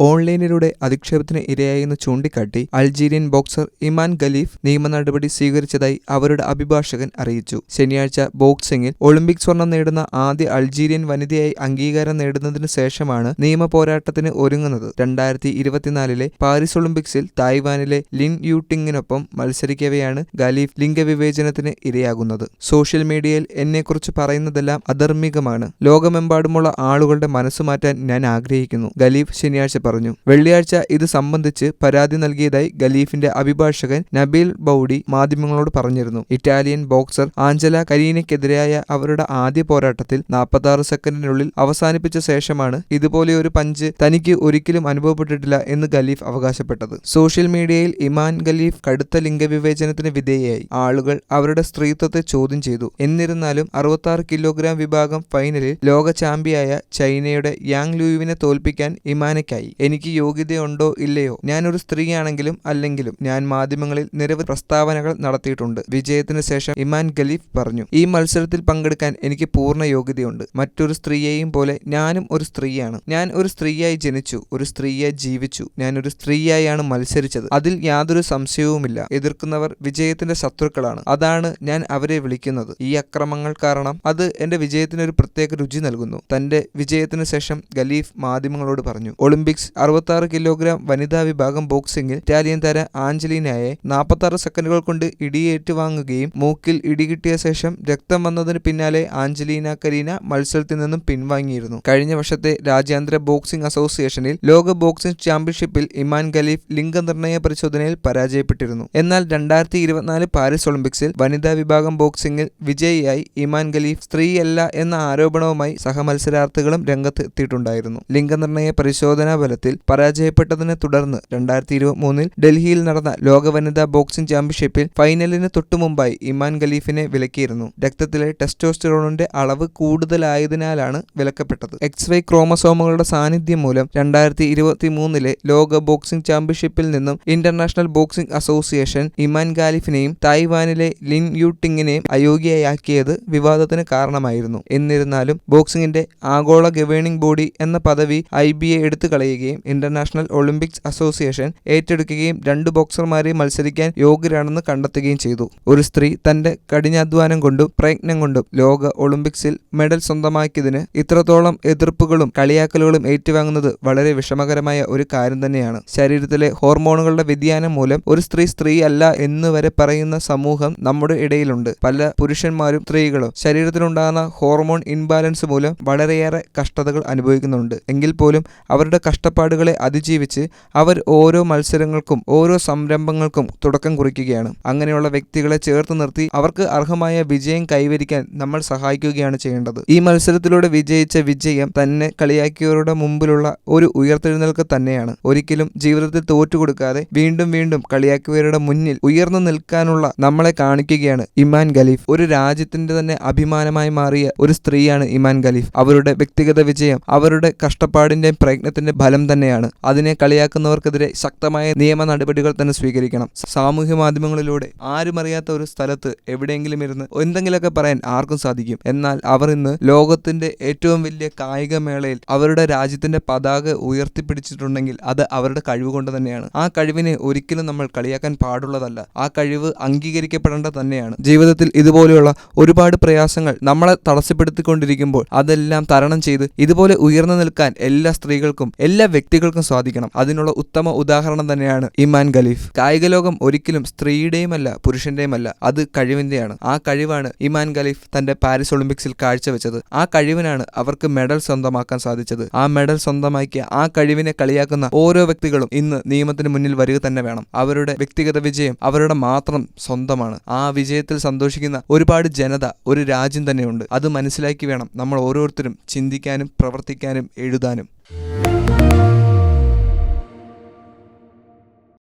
ഓൺലൈനിലൂടെ അധിക്ഷേപത്തിന് ഇരയായെന്ന് ചൂണ്ടിക്കാട്ടി Algerian boxer Iman Khelif നിയമ നടപടി സ്വീകരിച്ചതായി അവരുടെ അഭിഭാഷകൻ അറിയിച്ചു. ശനിയാഴ്ച ബോക്സിംഗിൽ ഒളിമ്പിക് സ്വർണം നേടുന്ന ആദ്യ അൾജീരിയൻ വനിതയായി അംഗീകാരം നേടുന്നതിനു ശേഷമാണ് നിയമ പോരാട്ടത്തിന് ഒരുങ്ങുന്നത്. രണ്ടായിരത്തി ഇരുപത്തിനാലിലെ പാരീസ് ഒളിമ്പിക്സിൽ തായ്വാനിലെ ലിൻ യൂട്ടിങ്ങിനൊപ്പം മത്സരിക്കവെയാണ് ഖലീഫ് ലിംഗവിവേചനത്തിന് ഇരയാകുന്നത്. സോഷ്യൽ മീഡിയയിൽ എന്നെക്കുറിച്ച് പറയുന്നതെല്ലാം അധർമ്മികമാണ്. ലോകമെമ്പാടുമുള്ള ആളുകളുടെ മനസ്സ് മാറ്റാൻ ഞാൻ ആഗ്രഹിക്കുന്നു. ഖലീഫ് ശനിയാഴ്ച പറഞ്ഞു. വെള്ളിയാഴ്ച ഇത് സംബന്ധിച്ച് പരാതി നൽകിയതായി ഖലീഫിന്റെ അഭിഭാഷകൻ നബീൽ ബൌഡി മാധ്യമങ്ങളോട് പറഞ്ഞിരുന്നു. ഇറ്റാലിയൻ ബോക്സർ ആഞ്ചല കരീനയ്ക്കെതിരായ അവരുടെ ആദ്യ പോരാട്ടത്തിൽ നാൽപ്പത്തി സെക്കൻഡിനുള്ളിൽ അവസാനിപ്പിച്ച ശേഷമാണ് ഇതുപോലെയൊരു പഞ്ച് തനിക്ക് ഒരിക്കലും അനുഭവപ്പെട്ടിട്ടില്ല എന്ന് ഖലീഫ് അവകാശപ്പെട്ടത്. സോഷ്യൽ മീഡിയയിൽ ഇമാൻ ഖലീഫ് കടുത്ത ലിംഗവിവേചനത്തിന് വിധേയയായി. ആളുകൾ അവരുടെ സ്ത്രീത്വത്തെ ചോദ്യം ചെയ്തു. എന്നിരുന്നാലും അറുപത്തി കിലോഗ്രാം വിഭാഗം ഫൈനലിൽ ലോക ചാമ്പ്യയായ ചൈനയുടെ യാങ് ലൂയുവിനെ തോൽപ്പിക്കാൻ ഇമാനയ്ക്കായി. എനിക്ക് യോഗ്യതയുണ്ടോ ഇല്ലയോ? ഞാനൊരു സ്ത്രീയാണെങ്കിലും അല്ലെങ്കിലും ഞാൻ മാധ്യമങ്ങളിൽ നിരവധി പ്രസ്താവനകൾ നടത്തിയിട്ടുണ്ട്. വിജയത്തിന് ശേഷം ഇമാൻ ഖലീഫ് പറഞ്ഞു ഈ മത്സരത്തിൽ പങ്കെടുക്കാൻ എനിക്ക് പൂർണ യോഗ്യതയുണ്ട്. മറ്റൊരു സ്ത്രീയെയും പോലെ ഞാനും ഒരു സ്ത്രീയാണ്. ഞാൻ ഒരു സ്ത്രീയായി ജനിച്ചു ഒരു സ്ത്രീയായി ജീവിച്ചു. ഞാൻ ഒരു സ്ത്രീയായാണ് മത്സരിച്ചത്. അതിൽ യാതൊരു സംശയവുമില്ല. എതിർക്കുന്നവർ വിജയത്തിന്റെ ശത്രുക്കളാണ്. അതാണ് ഞാൻ അവരെ വിളിക്കുന്നത്. ഈ അക്രമങ്ങൾ കാരണം അത് എന്റെ വിജയത്തിന് ഒരു പ്രത്യേക രുചി നൽകുന്നു. തന്റെ വിജയത്തിന് ശേഷം ഖലീഫ് മാധ്യമങ്ങളോട് പറഞ്ഞു ഒളിമ്പിക്സ് അറുപത്തി ആറ് കിലോഗ്രാം വനിതാ വിഭാഗം ബോക്സിംഗിൽ ഇറ്റാലിയൻ താര ആഞ്ചലീനയെ നാൽപ്പത്തി സെക്കൻഡുകൾ കൊണ്ട് ഇടിയേറ്റുവാങ്ങുകയും മൂക്കിൽ ഇടികിട്ടിയ ശേഷം രക്തം വന്നതിന് പിന്നാലെ ആഞ്ചലീന കരീന മത്സരത്തിൽ നിന്നും പിൻവാങ്ങിയിരുന്നു. കഴിഞ്ഞ വർഷത്തെ രാജ്യാന്തര ബോക്സിംഗ് അസോസിയേഷനിൽ ലോക ബോക്സിംഗ് ചാമ്പ്യൻഷിപ്പിൽ ഇമാൻ ഖലീഫ് ലിംഗനിർണയ പരിശോധനയിൽ പരാജയപ്പെട്ടിരുന്നു. എന്നാൽ രണ്ടായിരത്തി ഇരുപത്തിനാല് പാരീസ് ഒളിമ്പിക്സിൽ വനിതാ വിഭാഗം ബോക്സിംഗിൽ വിജയിയായി ഇമാൻ ഖലീഫ് സ്ത്രീയല്ല എന്ന ആരോപണവുമായി സഹമത്സരാർത്ഥികളും രംഗത്ത് എത്തിയിട്ടുണ്ടായിരുന്നു ലിംഗനിർണയ പരിശോധനാ പരാജയപ്പെട്ടതിനെ തുടർന്ന് രണ്ടായിരത്തി ഇരുപത്തി മൂന്നിൽ ഡൽഹിയിൽ നടന്ന ലോക വനിതാ ബോക്സിംഗ് ചാമ്പ്യൻഷിപ്പിൽ ഫൈനലിന് തൊട്ടുമുമ്പായി ഇമാൻ ഖലീഫിനെ വിലക്കിയിരുന്നു. രക്തത്തിലെ ടെസ്റ്റോസ്റ്ററോണിന്റെ അളവ് കൂടുതലായതിനാലാണ് വിലക്കപ്പെട്ടത്. എക്സ് വൈ ക്രോമസോമുകളുടെ സാന്നിധ്യം മൂലം രണ്ടായിരത്തി ഇരുപത്തി മൂന്നിലെ ലോക ബോക്സിംഗ് ചാമ്പ്യൻഷിപ്പിൽ നിന്നും ഇന്റർനാഷണൽ ബോക്സിംഗ് അസോസിയേഷൻ ഇമാൻ ഖാലിഫിനെയും തായ്വാനിലെ ലിൻ യൂട്ടിങ്ങിനെയും അയോഗ്യയാക്കിയത് വിവാദത്തിന് കാരണമായിരുന്നു. എന്നിരുന്നാലും ബോക്സിംഗിന്റെ ആഗോള ഗവേണിംഗ് ബോഡി എന്ന പദവി ഐ ബി എ എടുത്തു കളയുകയും ഇന്റർനാഷണൽ ഒളിമ്പിക്സ് അസോസിയേഷൻ ഏറ്റെടുക്കുകയും രണ്ട് ബോക്സർമാരെ മത്സരിക്കാൻ യോഗ്യരാണെന്ന് കണ്ടെത്തുകയും ചെയ്തു. ഒരു സ്ത്രീ തന്റെ കഠിനാധ്വാനം കൊണ്ടും പ്രയത്നം കൊണ്ടും ലോക ഒളിമ്പിക്സിൽ മെഡൽ സ്വന്തമാക്കിയതിന് ഇത്രത്തോളം എതിർപ്പുകളും കളിയാക്കലുകളും ഏറ്റുവാങ്ങുന്നത് വളരെ വിഷമകരമായ ഒരു കാര്യം തന്നെയാണ്. ശരീരത്തിലെ ഹോർമോണുകളുടെ വ്യതിയാനം മൂലം ഒരു സ്ത്രീ സ്ത്രീ അല്ല എന്ന് വരെ പറയുന്ന സമൂഹം നമ്മുടെ ഇടയിലുണ്ട്. പല പുരുഷന്മാരും സ്ത്രീകളും ശരീരത്തിലുണ്ടാകുന്ന ഹോർമോൺ ഇൻബാലൻസ് മൂലം വളരെയേറെ കഷ്ടതകൾ അനുഭവിക്കുന്നുണ്ട്. എങ്കിൽ പോലും അവരുടെ കഷ്ടപ്പാടുകളെ അതിജീവിച്ച് അവർ ഓരോ മത്സരങ്ങൾക്കും ഓരോ സംരംഭങ്ങൾക്കും തുടക്കം കുറിക്കുകയാണ്. അങ്ങനെയുള്ള വ്യക്തികളെ ചേർത്ത് നിർത്തി അവർക്ക് അർഹമായ വിജയം കൈവരിക്കാൻ നമ്മൾ സഹായിക്കുകയാണ് ചെയ്യേണ്ടത്. ഈ മത്സരത്തിലൂടെ വിജയിച്ച വിജയം തന്നെ കളിയാക്കിയവരുടെ മുമ്പിലുള്ള ഒരു ഉയർത്തെഴുന്നേൽക്ക് തന്നെയാണ്. ഒരിക്കലും ജീവിതത്തിൽ തോറ്റുകൊടുക്കാതെ വീണ്ടും വീണ്ടും കളിയാക്കിയവരുടെ മുന്നിൽ ഉയർന്നു നിൽക്കാനുള്ള നമ്മളെ കാണിക്കുകയാണ് ഇമാൻ ഖലീഫ്. ഒരു രാജ്യത്തിന്റെ തന്നെ അഭിമാനമായി മാറിയ ഒരു സ്ത്രീയാണ് ഇമാൻ ഖലീഫ്. അവരുടെ വ്യക്തിഗത വിജയം അവരുടെ കഷ്ടപ്പാടിന്റെയും പ്രയത്നത്തിന്റെ ഫലം തന്നെയാണ്. അതിനെ കളിയാക്കുന്നവർക്കെതിരെ ശക്തമായ നിയമ നടപടികൾ തന്നെ സ്വീകരിക്കണം. സാമൂഹ്യ മാധ്യമങ്ങളിലൂടെ ആരും അറിയാത്ത ഒരു സ്ഥലത്ത് എവിടെയെങ്കിലും ഇരുന്ന് എന്തെങ്കിലുമൊക്കെ പറയാൻ ആർക്കും സാധിക്കും. എന്നാൽ അവർ ഇന്ന് ലോകത്തിന്റെ ഏറ്റവും വലിയ കായിക മേളയിൽ അവരുടെ രാജ്യത്തിന്റെ പതാക ഉയർത്തിപ്പിടിച്ചിട്ടുണ്ടെങ്കിൽ അത് അവരുടെ കഴിവ് കൊണ്ട് തന്നെയാണ്. ആ കഴിവിനെ ഒരിക്കലും നമ്മൾ കളിയാക്കാൻ പാടുള്ളതല്ല. ആ കഴിവ് അംഗീകരിക്കപ്പെടേണ്ട തന്നെയാണ്. ജീവിതത്തിൽ ഇതുപോലെയുള്ള ഒരുപാട് പ്രയാസങ്ങൾ നമ്മളെ തടസ്സപ്പെടുത്തിക്കൊണ്ടിരിക്കുമ്പോൾ അതെല്ലാം തരണം ചെയ്ത് ഇതുപോലെ ഉയർന്നു നിൽക്കാൻ എല്ലാ സ്ത്രീകൾക്കും എല്ലാ വ്യക്തികൾക്കും സാധിക്കണം. അതിനുള്ള ഉത്തമ ഉദാഹരണം തന്നെയാണ് ഇമാൻ ഖലീഫ്. കായിക ലോകം ഒരിക്കലും സ്ത്രീയുടെയുമല്ല പുരുഷന്റെയുമല്ല. അത് കഴിവിന്റെയാണ്. ആ കഴിവാണ് ഇമാൻ ഖലീഫ് തന്റെ പാരീസ് ഒളിമ്പിക്സിൽ കാഴ്ചവെച്ചത്. ആ കഴിവിനാണ് അവർക്ക് മെഡൽ സ്വന്തമാക്കാൻ സാധിച്ചത്. ആ മെഡൽ സ്വന്തമാക്കിയ ആ കഴിവിനെ കളിയാക്കുന്ന ഓരോ വ്യക്തികളും ഇന്ന് നിയമത്തിന് മുന്നിൽ വരിക തന്നെ വേണം. അവരുടെ വ്യക്തിഗത വിജയം അവരുടെ മാത്രം സ്വന്തമാണ്. ആ വിജയത്തിൽ സന്തോഷിക്കുന്ന ഒരുപാട് ജനത ഒരു രാജ്യം തന്നെയുണ്ട്. അത് മനസ്സിലാക്കി വേണം നമ്മൾ ഓരോരുത്തരും ചിന്തിക്കാനും പ്രവർത്തിക്കാനും എഴുതാനും.